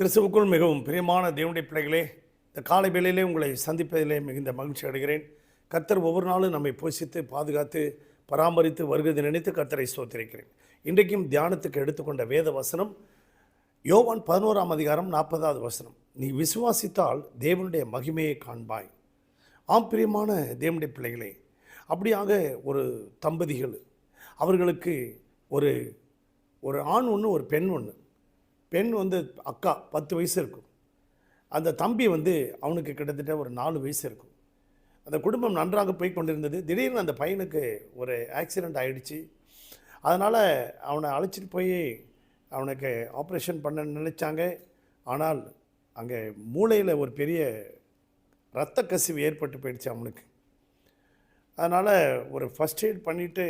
கிறிஸ்துவுக்குள் மிகவும் பிரியமான தேவனுடைய பிள்ளைகளே இந்த காலை வேளையிலே உங்களை சந்திப்பதிலே மிகுந்த மகிழ்ச்சி அடைகிறேன். கர்த்தர் ஒவ்வொரு நாளும் நம்மை போஷித்து பாதுகாத்து பராமரித்து வருகிறது நினைத்து கர்த்தரை சோத்திருக்கிறேன் இன்றைக்கும் தியானத்துக்கு எடுத்துக்கொண்ட வேத வசனம் யோவான் பதினோராம் அதிகாரம் நாற்பதாவது வசனம். நீ விசுவாசித்தால் தேவனுடைய மகிமையை காண்பாய். ஆம் பிரியமான தேவனுடைய பிள்ளைகளே அப்படியாக ஒரு தம்பதிகள் அவர்களுக்கு ஒரு ஒரு ஆண் ஒன்று ஒரு பெண் ஒன்று பெண் வந்து அக்கா பத்து வயசு இருக்கும். அந்த தம்பி வந்து அவனுக்கு கிட்டத்தட்ட ஒரு நாலு வயசு இருக்கும். அந்த குடும்பம் நன்றாக போய் கொண்டிருந்தது. திடீர்னு அந்த பையனுக்கு ஒரு ஆக்சிடெண்ட் ஆகிடுச்சு அதனால் அவனை அழைச்சிட்டு போய் அவனுக்கு ஆப்ரேஷன் பண்ண நினச்சாங்க. ஆனால் அங்கே மூளையில் ஒரு பெரிய இரத்த கசிவு ஏற்பட்டு போயிடுச்சு அவனுக்கு. அதனால் ஒரு ஃபஸ்ட் எய்ட் பண்ணிவிட்டு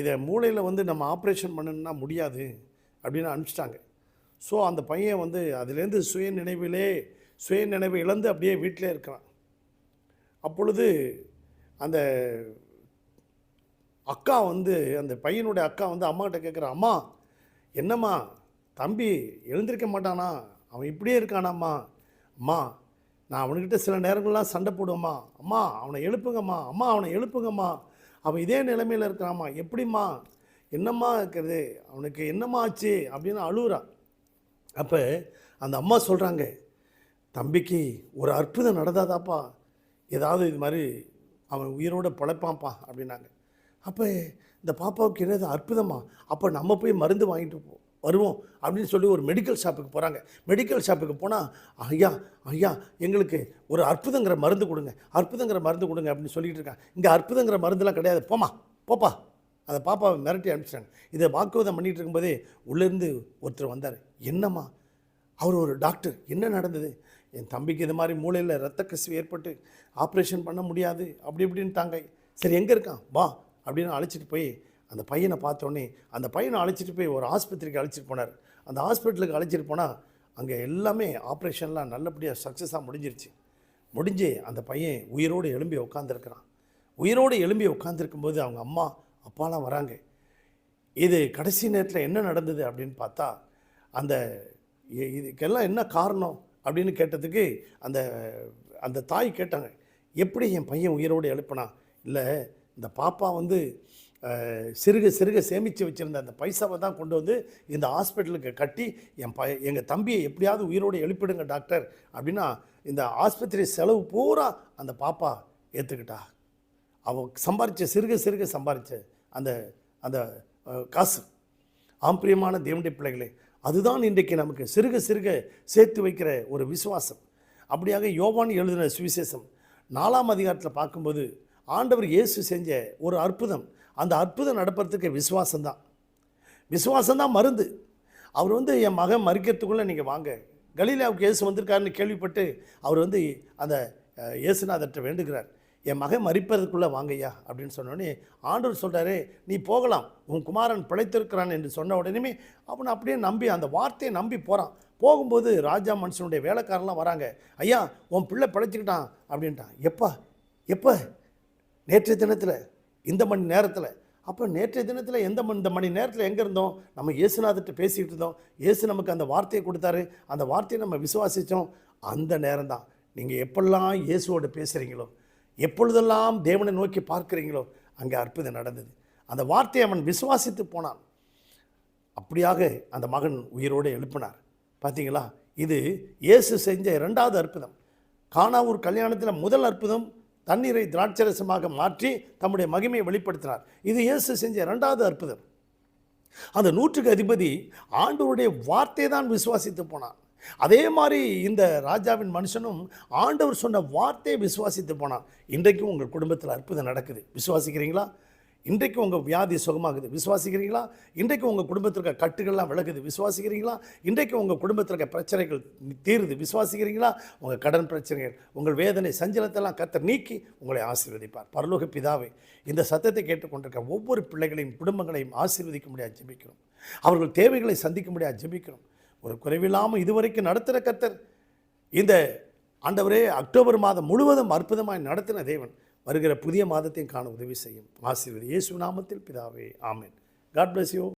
இதை மூளையில் வந்து நம்ம ஆப்ரேஷன் பண்ணணும்னா முடியாது அப்படின்னு அனுப்பிச்சிட்டாங்க. ஸோ அந்த பையன் வந்து அதுலேருந்து சுய நினைவிலே சுய நினைவு இழந்து அப்படியே வீட்டிலே இருக்கிறான். அப்பொழுது அந்த அக்கா வந்து அந்த பையனுடைய அக்கா வந்து அம்மாக்கிட்ட கேட்குற அம்மா என்னம்மா தம்பி எழுந்திருக்க மாட்டானா? அவன் இப்படியே இருக்கானாம்மா. அம்மா நான் அவனுக்கிட்ட சில நேரங்கள்லாம் சண்டை போடுவேம்மா. அம்மா அவனை எழுப்புங்கம்மா. அம்மா அவனை எழுப்புங்கம்மா. அவன் இதே நிலைமையில் இருக்கிறாம்மா. எப்படிம்மா? என்னம்மா இருக்கிறது? அவனுக்கு என்னம்மா ஆச்சு? அப்படின்னு அழுகுறான் அப்போ அந்த அம்மா சொல்கிறாங்க தம்பிக்கு ஒரு அற்புதம் நடந்தாதாப்பா ஏதாவது இது மாதிரி அவன் உயிரோடு பழைப்பான்ப்பா அப்படின்னாங்க. அப்போ இந்த பாப்பாவுக்கு என்னது அற்புதமா? அப்போ நம்ம போய் மருந்து வாங்கிட்டு போ வருவோம் அப்படின்னு சொல்லி ஒரு மெடிக்கல் ஷாப்புக்கு போகிறாங்க மெடிக்கல் ஷாப்புக்கு போனால் ஐயா ஐயா எங்களுக்கு ஒரு அற்புதங்கிற மருந்து கொடுங்க அற்புதங்கிற மருந்து கொடுங்க அப்படின்னு சொல்லிகிட்டு இருக்காங்க. இங்கே அற்புதங்கிற மருந்துலாம் கிடையாது. போமா போப்பா. அதை பாப்பாவை மிரட்டி அனுப்பிச்சிட்டாங்க. இதை வாக்குவாதம் பண்ணிகிட்டு இருக்கும்போதே உள்ளேருந்து ஒருத்தர் வந்தார். என்னம்மா? அவர் ஒரு டாக்டர். என்ன நடந்தது? என் தம்பிக்கு இது மாதிரி மூளையில் ரத்த கசிவு ஏற்பட்டு ஆப்ரேஷன் பண்ண முடியாது. அப்படி இப்படின்ட்டாங்க. சரி எங்கே இருக்கான்? வா அப்படின்னு அழைச்சிட்டு போய் அந்த பையனை பார்த்தோன்னே அந்த பையனை அழைச்சிட்டு போய் ஒரு ஆஸ்பத்திரிக்கு அழைச்சிட்டு போனார். அந்த ஹாஸ்பிட்டலுக்கு அழைச்சிட்டு போனால் அங்கே எல்லாமே ஆப்ரேஷன்லாம் நல்லபடியாக சக்ஸஸாக முடிஞ்சிருச்சு. முடிஞ்சு அந்த பையன் உயிரோடு எழும்பி உட்காந்துருக்கிறான் உயிரோடு எழும்பி உட்காந்துருக்கும்போது அவங்க அம்மா அப்பாலாம் வராங்க. இது கடைசி நேரத்தில் என்ன நடந்தது அப்படின்னு பார்த்தா அந்த இதுக்கெல்லாம் என்ன காரணம் அப்படின்னு கேட்டதுக்கு அந்த அந்த தாய் கேட்டாங்க. எப்படி என் பையன் உயிரோடு எழுப்பினா இல்லை இந்த பாப்பா வந்து சிறுக சிறுக சேமித்து வச்சுருந்த அந்த பைசாவை தான் கொண்டு வந்து இந்த ஹாஸ்பிட்டலுக்கு கட்டி என் ப எங்கள் தம்பியை எப்படியாவது உயிரோடு எழுப்பிடுங்க டாக்டர். அப்படின்னா இந்த ஆஸ்பத்திரி செலவு பூரா அந்த பாப்பா ஏற்றுக்கிட்டா அவள் சம்பாரித்த சிறுக சிறுக சம்பாரித்த அந்த அந்த காசு. ஆம்பிரியமான தேவனுடைய பிள்ளைகளே அதுதான் இன்றைக்கு நமக்கு சிறுக சிறுக சேர்த்து வைக்கிற ஒரு விசுவாசம். அப்படியாக யோவான் எழுதின சுவிசேஷம் நாலாம் அதிகாரத்தில் பார்க்கும்போது ஆண்டவர் இயேசு செஞ்ச ஒரு அற்புதம் அந்த அற்புதம் நடப்பதற்கு விசுவாசம்தான். விசுவாசம்தான் மருந்து. அவர் வந்து என் மகன் மறிக்கிறதுக்குள்ளே நீங்கள் வாங்க. கலீலாவுக்கு இயேசு வந்திருக்காருன்னு கேள்விப்பட்டு அவர் வந்து அந்த அஹ், இயேசுநாதர்கிட்ட வேண்டுகிறார். என் மகன் மறிப்பதற்குள்ளே வாங்கய்யா அப்படின்னு சொன்னோடனே ஆண்டவர் சொல்கிறாரு நீ போகலாம். உன் குமாரன் பிழைத்திருக்கிறான் என்று சொன்ன உடனே அவன் அப்படியே நம்பி அந்த வார்த்தையை நம்பி போகிறான் போகும்போது ராஜா மனுஷனுடைய வேலைக்காரன்லாம் வராங்க ஐயா உன் பிள்ளை பிழைச்சிக்கிட்டான் அப்படின்ட்டான். எப்போ எப்போ? நேற்றைய தினத்தில் இந்த மணி நேரத்தில். அப்போ நேற்றைய தினத்தில் எந்த மணி இந்த மணி நேரத்தில் எங்கே இருந்தோம்? நம்ம இயேசுநாதர்கிட்ட பேசிக்கிட்டு இருந்தோம். இயேசு நமக்கு அந்த வார்த்தையை கொடுத்தாரு. அந்த வார்த்தையை நம்ம விசுவாசித்தோம் அந்த நேரம் தான் நீங்கள் எப்பெல்லாம் இயேசுவோடு பேசுகிறீங்களோ எப்பொழுதெல்லாம் தேவனை நோக்கி பார்க்குறீங்களோ அங்கே அற்புதம் நடந்தது. அந்த வார்த்தையை அவன் விசுவாசித்து போனான். அப்படியாக அந்த மகன் உயிரோடு எழுப்பினார். பார்த்தீங்களா? இது இயேசு செஞ்ச இரண்டாவது அற்புதம். காணாவூர் கல்யாணத்தில் முதல் அற்புதம் தண்ணீரை திராட்சரசமாக மாற்றி தம்முடைய மகிமையை வெளிப்படுத்தினார். இது இயேசு செஞ்ச இரண்டாவது அற்புதம். அந்த நூற்றுக்கு அதிபதி ஆண்டவருடைய வார்த்தை தான் விசுவாசித்து போனான். அதே மாதிரி இந்த ராஜாவின் மனுஷனும் ஆண்டவர் சொன்ன வார்த்தையை விசுவாசித்து போனான். இன்றைக்கும் உங்கள் குடும்பத்தில் அற்புதம் நடக்குது. விசுவாசிக்கிறீங்களா? இன்றைக்கு உங்கள் வியாதி சுகமாகுது. விசுவாசிக்கிறீங்களா? இன்றைக்கு உங்கள் குடும்பத்தில் இருக்க கட்டுகள்லாம் விளக்குது விசுவாசிக்கிறீங்களா? இன்றைக்கு உங்கள் குடும்பத்தில் இருக்க பிரச்சனைகள் தீருது. விசுவாசிக்கிறீங்களா? உங்கள் கடன் பிரச்சனைகள் உங்கள் வேதனை சஞ்சலத்தெல்லாம் கத்தை நீக்கி உங்களை ஆசீர்வதிப்பார். பரலோக பிதாவே இந்த சத்தத்தை கேட்டுக்கொண்டிருக்க ஒவ்வொரு பிள்ளைகளையும் குடும்பங்களையும் ஆசீர்வதிக்க முடியாது ஜெபிக்கிறோம். அவர்கள் தேவைகளை சந்திக்க முடியாது ஜெபிக்கிறோம். ஒரு குறைவில்லாமல் இதுவரைக்கும் நடத்துகிற கத்தர் இந்த ஆண்டவரே அக்டோபர் மாதம் முழுவதும் அற்புதமாய் நடத்தின தேவன் வருகிற புதிய மாதத்தையும் காண உதவி செய்யும். ஆசீர்வதி இயேசு நாமத்தில் பிதாவே. ஆமேன். God bless you